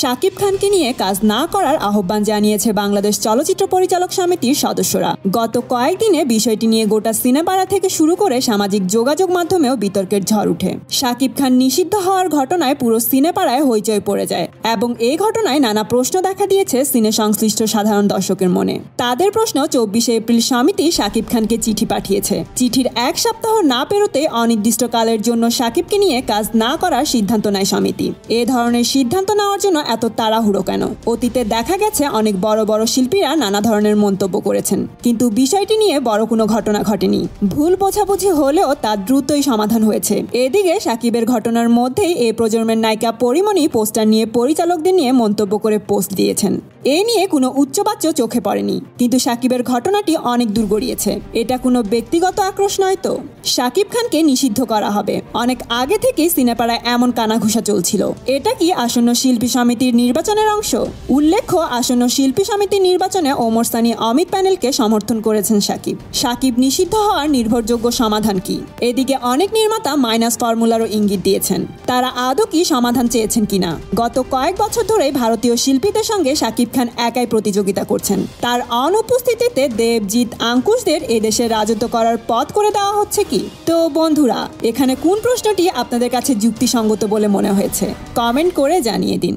শাকিব খানকে নিয়ে কাজ না করার আহ্বান জানিয়েছে বাংলাদেশ চলচ্চিত্র পরিচালক সমিতির সদস্যরা। গত কয়েকদিনে বিষয়টি নিয়ে গোটা সিনেপাড়া থেকে শুরু করে সামাজিক যোগাযোগ মাধ্যমেও বিতর্কের ঝড় উঠে। শাকিব খান নিষিদ্ধ হওয়ার ঘটনায় পুরো সিনেপাড়ায় হইচই পড়ে যায় এবং এই ঘটনায় নানা প্রশ্ন দেখা দিয়েছে সিনে সংশ্লিষ্ট সাধারণ দর্শকের মনে। তাদের প্রশ্ন চব্বিশে এপ্রিল সমিতি শাকিব খানকে চিঠি পাঠিয়েছে। চিঠির এক সপ্তাহ না পেরোতে অনির্দিষ্টকালের জন্য শাকিবকে নিয়ে কাজ না করার সিদ্ধান্ত নেয় সমিতি। এ ধরনের সিদ্ধান্ত নেওয়ার জন্য এত তাড়াহুড়ো কেন? অতীতে দেখা গেছে অনেক বড় বড় শিল্পীরা নানা ধরনের মন্তব্য করেছেন। কিন্তু বিষয়টি নিয়ে বড় কোনো ঘটনা ঘটেনি। ভুল বোঝাবুঝি হলেও তা দ্রুতই সমাধান হয়েছে। এদিকে সাকিবের ঘটনার মধ্যেই এই প্রজন্মের নায়িকা পরিমণি পোস্টার নিয়ে পরিচালকদের নিয়ে মন্তব্য করে পোস্ট দিয়েছেন। এ নিয়ে কোনো উচ্চবাচ্য চোখে পড়েনি। কিন্তু সাকিবের ঘটনাটি অনেক দূর গড়িয়েছে। এটা কোনো ব্যক্তিগত আক্রোশ নয় তো? সাকিব খানকে নিষিদ্ধ করা হবে। অনেক আগে থেকেই সিনেপাড়ায় এমন কানাঘুষা চলছিল। এটা কি আসন্ন শিল্পী সমিতির নির্বাচনের অংশ। উল্লেখ্য, আসন্ন শিল্পী সমিতির নির্বাচনে ওমর সানি অমিত প্যানেলকে সমর্থন করেছেন সাকিব। সাকিব নিষিদ্ধ হওয়ার নির্ভরযোগ্য সমাধান কি? এদিকে অনেক নির্মাতা মাইনাস ফর্মুলারও ইঙ্গিত দিয়েছেন। তারা আদৌ কি সমাধান চেয়েছেন কিনা? গত কয়েক বছর ধরে ভারতীয় শিল্পীদের সঙ্গে সাকিব খান একাই প্রতিযোগিতা করছেন। তার অনুপস্থিতিতে দেবজিৎ আঙ্কুশদের এদেশে রাজত্ব করার পথ করে দেওয়া হচ্ছে কি? তো বন্ধুরা, এখানে কোন প্রশ্নটি আপনাদের কাছে যুক্তিসঙ্গত বলে মনে হয়েছে? কমেন্ট করে জানিয়ে দিন।